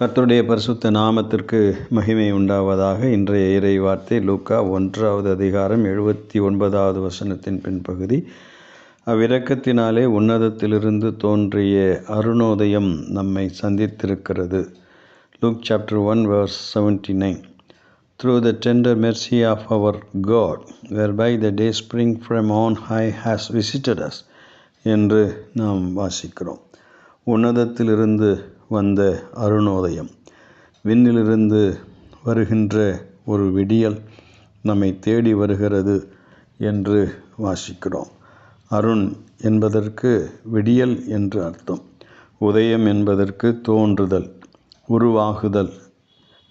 கர்த்தருடைய பரிசுத்த நாமத்திற்கு மகிமை உண்டாவதாக இன்றைய இறை வார்த்தை லூக்கா ஒன்றாவது அதிகாரம் எழுபத்தி ஒன்பதாவது வசனத்தின் பின்பகுதி. அவ்விரக்கத்தினாலே உன்னதத்திலிருந்து தோன்றிய அருணோதயம் நம்மை சந்தித்திருக்கிறது. Luke chapter one verse seventy nine. Through the tender mercy of our God God, by the dayspring from on high has visited us என்று நாம் வாசிக்கிறோம். உன்னதத்திலிருந்து வந்த அருணோதயம். விண்ணிலிருந்து வருகின்ற ஒரு விடியல் நம்மை தேடி வருகிறது என்று வாசிக்கிறோம். அருண் என்பதற்கு விடியல் என்று அர்த்தம். உதயம் என்பதற்கு தோன்றுதல் உருவாகுதல்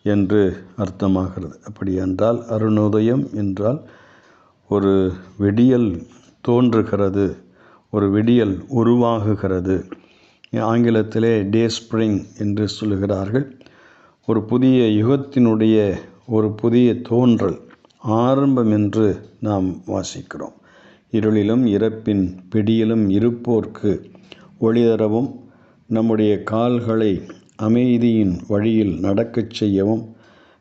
என்று அர்த்தமாகிறது. அப்படி என்றால் அருணோதயம் என்றால் ஒரு விடியல் தோன்றுகிறது ஒரு விடியல் உருவாகுகிறது. ஆங்கிலத்திலே டே ஸ்ப்ரிங் என்று சொல்லுகிறார்கள். ஒரு புதிய யுகத்தினுடைய ஒரு புதிய தோன்றல் ஆரம்பம் என்று நாம் வாசிக்கிறோம். இருளிலும் இறப்பின் பிடியிலும் இருப்போர்க்கு ஒளி தரவும் நம்முடைய கால்களை அமைதியின் வழியில் நடக்கச் செய்யவும்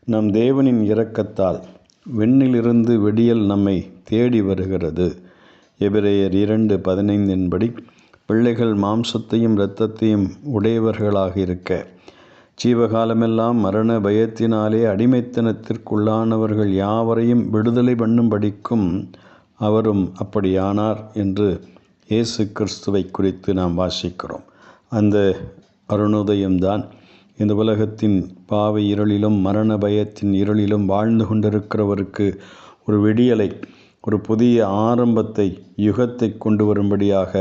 நம் தேவனின் இரக்கத்தால் வெண்ணிலிருந்து வெடியல் நம்மை தேடி வருகிறது. எபிரேயர் இரண்டு பதினைந்தின்படி பிள்ளைகள் மாம்சத்தையும் இரத்தத்தையும் உடையவர்களாக இருக்க. ஜீவகாலமெல்லாம் மரண பயத்தினாலே அடிமைத்தனத்திற்குள்ளானவர்கள் யாவரையும் விடுதலை பண்ணும்படிக்கும் அவரும் அப்படியானார் என்று இயேசு கிறிஸ்துவை குறித்து நாம் வாசிக்கிறோம். அந்த அருணோதயம்தான் இந்த உலகத்தின் பாவை இருளிலும் மரண பயத்தின் இருளிலும் வாழ்ந்து கொண்டிருக்கிறவருக்கு ஒரு விடியலை ஒரு புதிய ஆரம்பத்தை யுகத்தை கொண்டு வரும்படியாக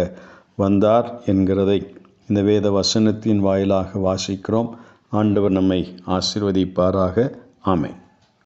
வந்தார் என்கிறதை இந்த வேத வசனத்தின் வாயிலாக வாசிக்கிறோம். ஆண்டவர் நம்மை ஆசிர்வதிப்பாராக. ஆமை